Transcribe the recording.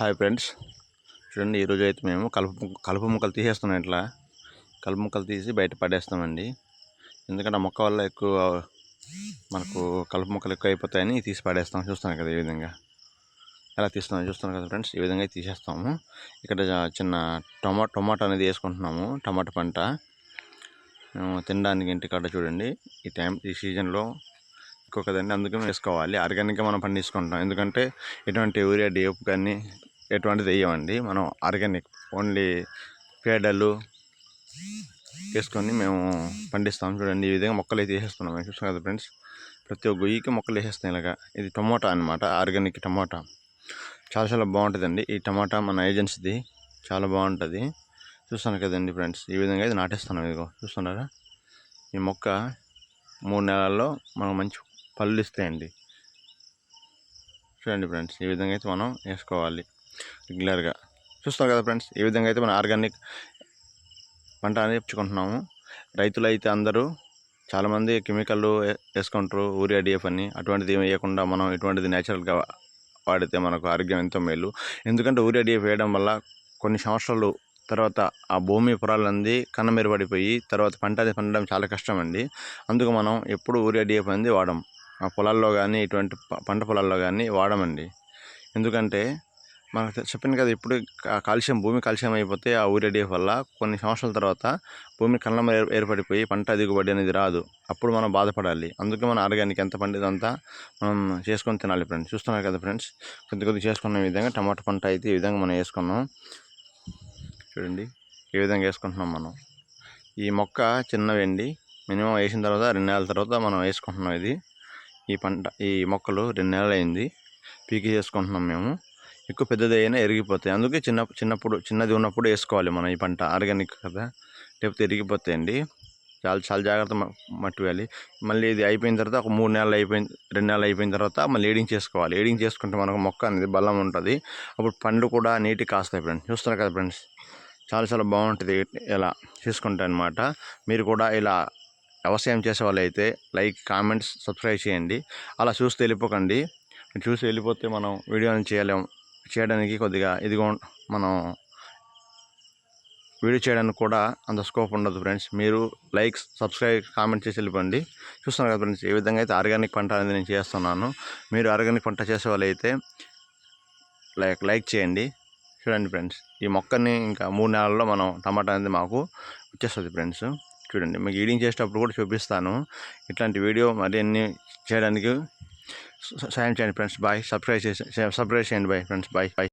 Hi friends. చూడండి ఈరోజు అయితే మేము కలుపు కలుపు ముక్కలు తీసేస్తున్నాం ఇట్లా. కలుపు ముక్కలు తీసి బయట పడేస్తామండి. ఎందుకంటే ఆ మొక్క వల్ల ఎక్కువ మనకు కలుపు ముక్కలు ఎక్కువ అయిపోతాయని తీసి పడేస్తాం. చూస్తాను కదా ఈ విధంగా. ఎలా తీస్తున్నాం చూస్తున్నాం కదా ఫ్రెండ్స్. ఈ విధంగా తీసేస్తాము. ఇక్కడ చిన్న టమా టొమాటో అనేది వేసుకుంటున్నాము. టమాటా పంట. మేము తినడానికి ఇంటికాడ చూడండి. ఈ టైం ఈ సీజన్లో ఎక్కువ కదండి. అందుకని వేసుకోవాలి. ఆర్గానిక్గా మనం పండించుకుంటాం ఎందుకంటే ఎటువంటి యూరియా డేపు కానీ ఎటువంటిది వేయమండి మనం ఆర్గానిక్ ఓన్లీ పేడలు వేసుకొని మేము పండిస్తాం చూడండి. ఈ విధంగా మొక్కలు అయితే వేసేస్తున్నాం. మేము చూస్తాం కదా ఫ్రెండ్స్. ప్రతి ఒక్క గొయ్యికి మొక్కలు వేసేస్తాం ఇలాగా. ఇది టమోటా అనమాట ఆర్గానిక్ టమోటా. చాలా చాలా బాగుంటుందండి. ఈ టమాటా మన ఏజెన్సీది. చాలా బాగుంటుంది. చూస్తాను కదండి ఫ్రెండ్స్. ఈ విధంగా అయితే నాటేస్తున్నాం ఇదిగో. చూస్తున్నారా? ఈ మొక్క మూడు నెలల్లో మనకు మంచి పళ్ళు ఇస్తాయండి. చూడండి ఫ్రెండ్స్. ఈ విధంగా అయితే మనం వేసుకోవాలి. రెగ్యులర్గా. చూస్తాం కదా ఫ్రెండ్స్ ఈ విధంగా అయితే మనం ఆర్గానిక్ పంట అని చెప్పుకుంటున్నాము రైతులు అయితే అందరూ చాలామంది కెమికల్ వేసుకుంటారు ఊరియా డిఎఫ్ అని. అటువంటిది వేయకుండా మనం ఇటువంటిది నేచురల్గా వాడితే మనకు ఆరోగ్యం ఎంతో మేలు. ఎందుకంటే ఊరియా డిఎఫ్ వేయడం వల్ల కొన్ని సంవత్సరాలు తర్వాత ఆ భూమి పొరాలంది కన్నమెరుపడిపోయి తర్వాత పంట అది పండడం చాలా కష్టం అండి అందుకు మనం ఎప్పుడు ఊరియా డిఎఫ్ అనేది వాడం. ఆ పొలాల్లో కానీ ఇటువంటి పంట పొలాల్లో కానీ వాడమండి. ఎందుకంటే మనకు తె- చెప్పాను కదా ఇప్పుడు కాలుష్యం భూమి కాల్షియం అయిపోతే ఆ యూరియా వల్ల కొన్ని సంవత్సరాల తర్వాత భూమి కళ్ళం ఏర్పడిపోయి పంట దిగుబడి అనేది రాదు. అప్పుడు మనం బాధపడాలి. అందుకే మన ఆర్గానిక్ ఎంత పండిదంతా మనం చేసుకొని తినాలి ఫ్రెండ్స్. చూస్తున్నారు కదా ఫ్రెండ్స్? కొద్ది కొద్ది చేసుకున్న విధంగా టమాటా పంట అయితే ఈ విధంగా మనం వేసుకున్నాం. చూడండి ఈ విధంగా వేసుకుంటున్నాం మనం. ఈ మొక్క చిన్నవండి మినిమం వేసిన తర్వాత రెండు నెలల తర్వాత మనం వేసుకుంటున్నాం ఇది. ఈ పంట ఈ మొక్కలు రెండు నెలలు అయింది పీకి చేసుకుంటున్నాం మేము. ఎక్కువ పెద్దది అయినా ఎరిగిపోతాయి. అందుకే చిన్న చిన్నప్పుడు చిన్నది ఉన్నప్పుడు వేసుకోవాలి మనం ఈ పంట ఆర్గానిక్ కదా. లేకపోతే ఎరిగిపోతాయండి. చాలా చాలా జాగ్రత్త మట్టి వేయాలి మళ్ళీ ఇది అయిపోయిన తర్వాత ఒక మూడు నెలలు అయిపోయిన రెండు నెలలు అయిపోయిన తర్వాత మళ్ళీ ఏడింగ్ చేసుకోవాలి. ఏడింగ్ చేసుకుంటే మనకు మొక్క అనేది బలం ఉంటుంది. అప్పుడు పండ్లు కూడా నీట్గా కాస్తాయి ఫ్రెండ్స్. చూస్తున్నారు కదా ఫ్రెండ్స్? చాలా చాలా బాగుంటుంది. ఇలా చేసుకుంటా అనమాట మీరు కూడా ఇలా వ్యవసాయం చేసే వాళ్ళు అయితే లైక్ కామెంట్స్ సబ్స్క్రైబ్ చేయండి. అలా చూస్తే వెళ్ళిపోకండి. చూసి వెళ్ళిపోతే మనం వీడియోని చేయలేం. చేయడానికి కొద్దిగా ఇదిగో మనం వీడియో చేయడానికి కూడా అంత స్కోప్ ఉండదు ఫ్రెండ్స్ మీరు లైక్స్ సబ్స్క్రైబ్ కామెంట్ చేసి వెళ్ళిపోండి. చూస్తున్నారు కదా ఫ్రెండ్స్ ఏ విధంగా అయితే ఆర్గానిక్ పంట అనేది నేను చేస్తున్నాను. మీరు ఆర్గానిక్ పంట చేసే వాళ్ళు లైక్ లైక్ చేయండి. చూడండి ఫ్రెండ్స్ ఈ మొక్కని ఇంకా మూడు నెలల్లో మనం టమాటా అనేది మాకు వచ్చేస్తుంది ఫ్రెండ్స్ చూడండి మీకు ఈడింగ్ చేసేటప్పుడు కూడా చూపిస్తాను. ఇట్లాంటి వీడియో మరిన్ని చేయడానికి సాయం చేయండి ఫ్రెండ్స్. బాయ్. సబ్స్క్రైబ్ చేసి సబ్స్క్రైబ్ చేయండి బాయ్ ఫ్రెండ్స్. Bye bye.